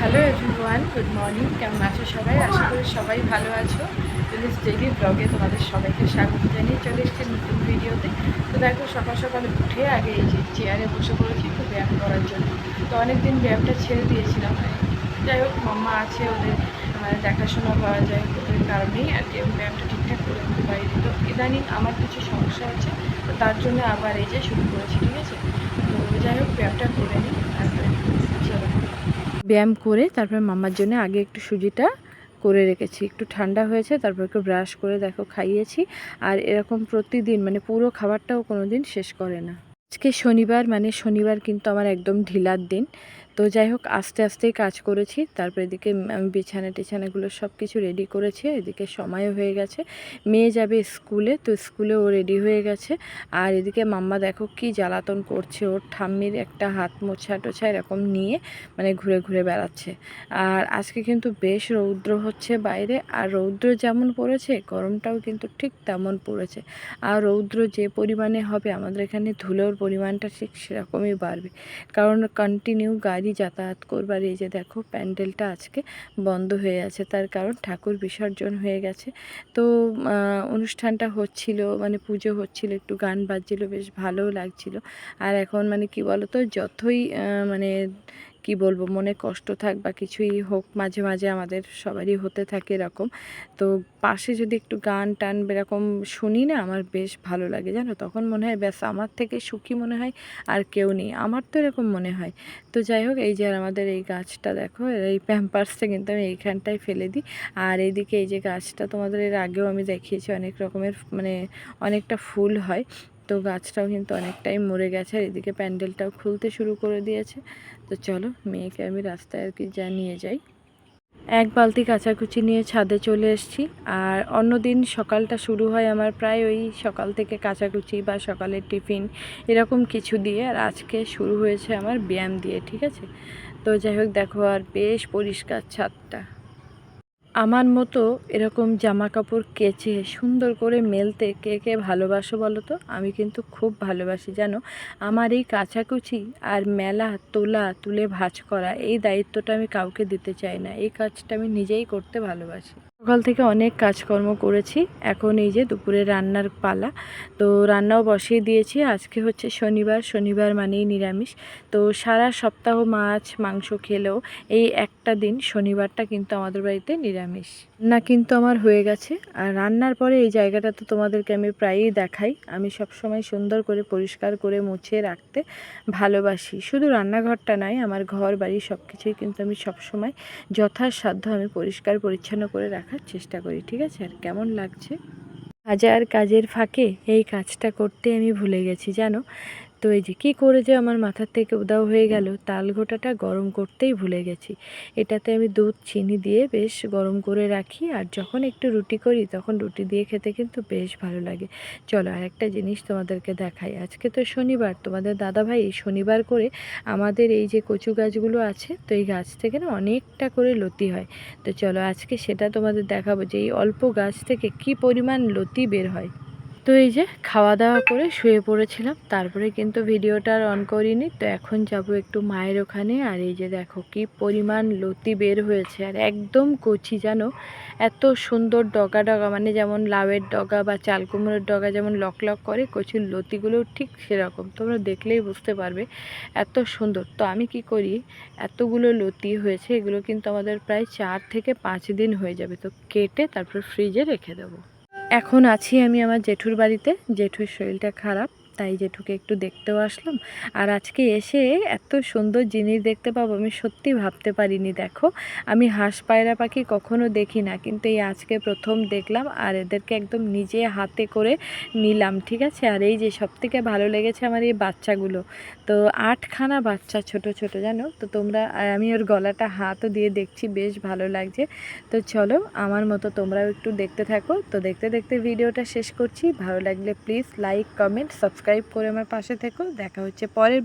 Hello everyone good morning কেমন আছো সবাই? আশা করি সবাই ভালো আছো। প্লিজ ডেইলি ব্লগে তোমাদের সবাইকে স্বাগত জানিয়ে চলে এসেছি নতুন ভিডিওতে। তো দেখো, সকাল সকাল উঠে আগে এই যে চেয়ারে বসে পড়েছি, একটু ব্যায়াম করার জন্য। তো অনেক দিন ব্যায়ামটা ছেড়ে দিয়েছিলাম। যাই হোক, মাম্মা আছে, ওদের মানে দেখাশোনা করা যায় ওদের কারণেই, আর কি ব্যায়ামটা ঠিকঠাক করে উঠতে পারিনি। তো ইদানিং আমার কিছু সমস্যা আছে তো তার জন্য আবার এই যে শুরু করেছি, ঠিক আছে তো যাই হোক ব্যায়ামটা করে নিই তারপরে চলো ব্যায়াম করে তারপরে মামার জন্য আগে একটু সুজিটা করে রেখেছি। একটু ঠান্ডা হয়েছে, তারপর একটু ব্রাশ করে দেখো, খাইয়েছি। আর এরকম প্রতিদিন মানে পুরো খাবারটাও কোনো দিন শেষ করে না। আজকে শনিবার মানে শনিবার কিন্তু আমার একদম ঢিলার দিন। তো যাই হোক, আস্তে আস্তেই কাজ করেছি। তারপর এদিকে আমি বিছানা টিছানাগুলো সব কিছু রেডি করেছি। এদিকে সময়ও হয়ে গেছে। মেয়ে যাবে স্কুলে, তো স্কুলে ও রেডি হয়ে গেছে। আর এদিকে মাম্মা দেখো কি জ্বালাতন করছে। ওর ঠাম্মির একটা হাত মোছা টোছা এরকম নিয়ে মানে ঘুরে ঘুরে বেড়াচ্ছে। আর আজকে কিন্তু বেশ রৌদ্র হচ্ছে বাইরে। আর রৌদ্র যেমন পড়েছে, গরমটাও কিন্তু ঠিক তেমন পড়েছে। আর রৌদ্র যে পরিমাণে হবে, আমাদের এখানে ধুলোর পরিমাণটা ঠিক সেরকমই বাড়বে। কারণ কন্টিনিউ গাড়ি যাতায়াত করবার এই যে দেখো প্যান্ডেলটা আজকে বন্ধ হয়ে আছে, তার কারণ ঠাকুর বিসর্জন হয়ে গেছে। তো অনুষ্ঠানটা হচ্ছিল মানে পুজো হচ্ছিল, একটু গান বাজছিল, বেশ ভালোও লাগছিল। আর এখন মানে কি বলতো, যতই মানে কি বলব, মনে কষ্ট থাক বা কিছুই হোক, মাঝে মাঝে আমাদের সবারই হতে থাকে এরকম। তো পাশে যদি একটু গান টান এরকম শুনি না, আমার বেশ ভালো লাগে, জানো? তখন মনে হয়, ব্যাস, আমার থেকে সুখী মনে হয় আর কেউ নেই। আমার তো এরকম মনে হয়। তো যাই হোক, এই যে আমাদের এই গাছটা দেখো, এই প্যাম্পার্সটা কিন্তু আমি এইখানটায় ফেলে দিই। আর এইদিকে এই যে গাছটা তোমাদের এর আগেও আমি দেখিয়েছি, অনেক রকমের মানে অনেকটা ফুল হয়। তো গাছটাও কিন্তু অনেকটাই মরে গেছে আর এদিকে প্যান্ডেলটাও খুলতে শুরু করে দিয়েছে। তো চলো, মেয়েকে আমি রাস্তায় আর কি যা নিয়ে যাই। এক বালতি কাচাকুচি নিয়ে ছাদে চলে এসেছি। আর অন্য দিন সকালটা শুরু হয় আমার প্রায় ওই সকাল থেকে কাচাকুচি বা সকালের টিফিন এরকম কিছু দিয়ে। আর আজকে শুরু হয়েছে আমার ব্যায়াম দিয়ে, ঠিক আছে? তো যাই হোক, দেখো আর বেশ পরিষ্কার ছাদটা। আমার মতো এরকম জামা কাপড় কেচে সুন্দর করে মেলতে কে কে ভালোবাসো বলো তো? আমি কিন্তু খুব ভালোবাসি, জানো? আমার এই কাছাকুচি আর মেলা তোলা, তুলে ভাঁজ করা, এই দায়িত্বটা আমি কাউকে দিতে চাই না। এই কাজটা আমি নিজেই করতে ভালোবাসি। সকাল থেকে অনেক কাজকর্ম করেছি। এখন এই যে দুপুরে রান্নার পালা। তো রান্নাও বসিয়ে দিয়েছি। আজকে হচ্ছে শনিবার। শনিবার মানেই নিরামিষ। তো সারা সপ্তাহ মাছ, মাংস খেলেও এই একটা দিন শনিবারটা কিন্তু আমাদের বাড়িতে নিরামিষ। না কিন্তু আমার হয়ে গেছে। আর রান্নার পরে এই জায়গাটা তো তোমাদেরকে আমি প্রায়ই দেখাই। আমি সব সময় সুন্দর করে পরিষ্কার করে মুছে রাখতে ভালোবাসি। শুধু রান্নাঘরটা নয়, আমার ঘর, বাড়ি সব কিছুই কিন্তু আমি সবসময় যথাসাধ্য আমি পরিষ্কার, পরিচ্ছন্ন করে রাখার চেষ্টা করি, ঠিক আছে? আর কেমন লাগছে? হাজার কাজের ফাঁকে এই কাজটা করতে আমি ভুলে গেছি, জানো? তো এই যে কী করে যে আমার মাথার থেকে উদাও হয়ে গেল, তাল ঘোটাটা গরম করতেই ভুলে গেছি। এটাতে আমি দুধ, চিনি দিয়ে বেশ গরম করে রাখি আর যখন একটু রুটি করি তখন রুটি দিয়ে খেতে কিন্তু বেশ ভালো লাগে। চলো আর একটা জিনিস তোমাদেরকে দেখাই। আজকে তো শনিবার, তোমাদের দাদাভাই শনিবার করে আমাদের এই যে কচু গাছগুলো আছে, তো এই গাছ থেকে না অনেকটা করে লতি হয়। তো চলো আজকে সেটা তোমাদের দেখাবো যে এই অল্প গাছ থেকে কি পরিমাণ লতি বের হয়। তো এই যে খাওয়া দাওয়া করে শুয়ে পড়েছিলাম, তারপরে কিন্তু ভিডিওটা আর অন করিনি, তো এখন যাব একটু মায়ের ওখানে। আর এই যে দেখো কি পরিমাণ লতি বের হয়েছে, আর একদম কচি জানো, এত সুন্দর ডগা ডগা মানে যেমন লাউয়ের ডগা বা চাল কুমড়োর ডগা যেমন লক লক করে, কচুর লতিগুলো ঠিক সেরকম। তোমরা দেখলেই বুঝতে পারবে এত সুন্দর। তো আমি কি করি, এতগুলো লতি হয়েছে, এগুলো কিন্তু আমাদের প্রায় চার থেকে পাঁচ দিন হয়ে যাবে। তো কেটে তারপর ফ্রিজে রেখে দেবো। এখন আছি আমি আমার জেঠুর বাড়িতে। জেঠুর শরীরটা খারাপ। তাই জেঠুকে একটু দেখতেও আসলাম। আর আজকে এসে এত সুন্দর জিনিস দেখতে পাবো, আমি সত্যি ভাবতে পারিনি, দেখো। আমি হাঁস পায়রা পাখি কখনো দেখি না, কিন্তু এই আজকে প্রথম দেখলাম আর এদেরকে একদম নিজে হাতে করে নিলাম, ঠিক আছে? আর এই যে সব থেকে ভালো লেগেছে আমার এই বাচ্চাগুলো। তো আটখানা বাচ্চা ছোট ছোট, জানো? তো তোমরা, আমি ওর গলাটা হাতও দিয়ে দেখছি, বেশ ভালো লাগছে। তো চলো, আমার মতো তোমরাও একটু দেখতে থাকো। তো দেখতে দেখতে ভিডিওটা শেষ করছি। ভালো লাগলে প্লিজ লাইক, কমেন্ট সাবস্ক্রাইব করে আমার পাশে থেকো। দেখা হচ্ছে পরের